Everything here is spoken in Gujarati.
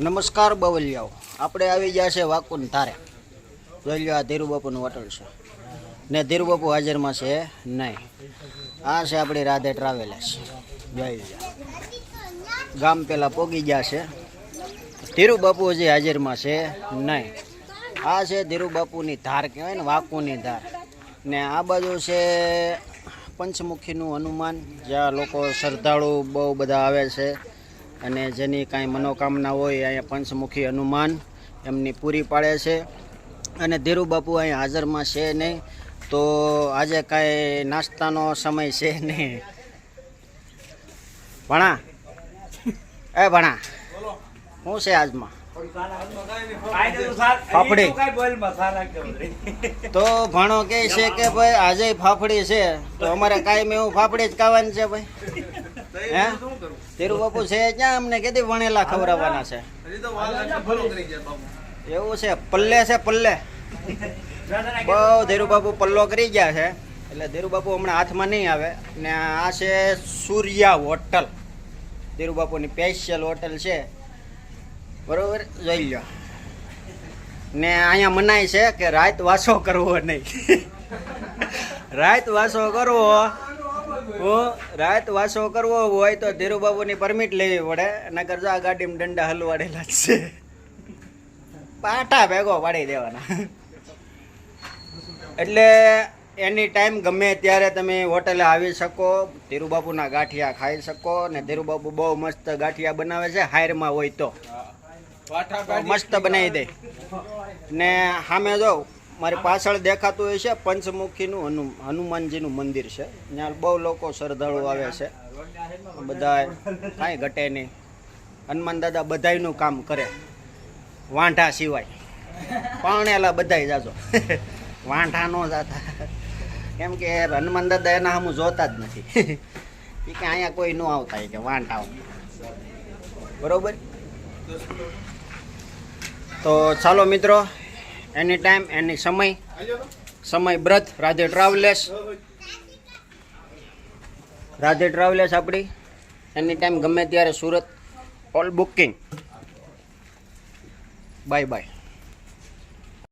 નમસ્કાર બવલિયાઓ. આપણે આવી ગયા છે વાકુન તારે જોઈ લો આ ધીરુબાપુનું હોટલ છે. ને ધીરુબાપુ હાજરમાં છે નહીં. આ છે આપણી રાધે ટ્રાવેલર્સ જોઈ ગામ પહેલાં પોગી ગયા છે. ધીરુબાપુ હજી હાજરમાં છે નહીં. આ છે ધીરુબાપુની ધાર કહેવાય ને, વાકુની ધાર. ને આ બાજુ છે પંચમુખીનું હનુમાન. જ્યાં લોકો શ્રદ્ધાળુ બહુ બધા આવે છે. અને જેની કાંઈ મનોકામના હોય, અહીંયા પંચમુખી હનુમાન એમની પૂરી પાડે છે. અને ધીરુબાપુ અહીંયા હાજરમાં છે નહીં, તો આજે કાંઈ નાસ્તાનો સમય છે નહીં. ભણા. એ ભણા શું છે આજમાં? ફાફડી. તો ભણો કે છે કે ભાઈ, આજે ફાફડી છે. તો અમારે કાયમ એવું ફાફડી જ ખાવાની છે ભાઈ. હે? ધીરુબાપુ છે ક્યાં? અમને કીધી વણેલા ખવડાવવાના છે. એવું છે, પલ્લે છે, પલ્લે. બહુ ધીરુબાપુ પલ્લો કરી ગયા છે. એટલે ધીરુબાપુ હમણાં હાથમાં નહીં આવે. ને આ છે સૂર્યા હોટલ. ધીરુબાપુની સ્પેશિયલ હોટલ છે. બરોબર? જોઈ લો ને અહીંયા મનાય છે કે રાત વાસો કરવો નહીં. રાત વાસો કરવો. રાત વાસો કરવો હોય તો ધીરુબાબુની પરમિટ લેવી પડે નકર જો આ ગાડીમાં દંડા હલવાડેલા છે. પાટા ભેગો પાડી દેવાના. એટલે એની ટાઈમ ગમે ત્યારે તમે હોટલે આવી શકો ધીરુબાબુના ગાંઠિયા ખાઈ શકો ને ધીરુબાબુ બહુ મસ્ત ગાંઠિયા બનાવે છે હાયરમાં હોય તો. મસ્ત બનાવી દે. ને સામે જો મારી પાછળ દેખાતું હોય છે પંચમુખીનું હનુ, હનુમાનજીનું મંદિર છે. ત્યાં બહુ લોકો શ્રદ્ધાળુ આવે છે. બધા કાંઈ ઘટે નહીં. હનુમાન દાદા બધાયનું કામ કરે. વાંઢા સિવાય. પાણેલા બધાય જાજો. વાંઢા ન જાતા. કેમ કે હનુમાન દાદા એના સામું જોતા જ નથી. એ કે અહીંયા કોઈ ન આવતા કે વાંઢા બરોબર? તો ચાલો મિત્રો એની ટાઈમ એની સમય. સમય બ્રત, રાધે ટ્રાવેલર્સ રાધે ટ્રાવેલર્સ આપણી એની ટાઈમ ગમે ત્યારે Surat. All booking bye bye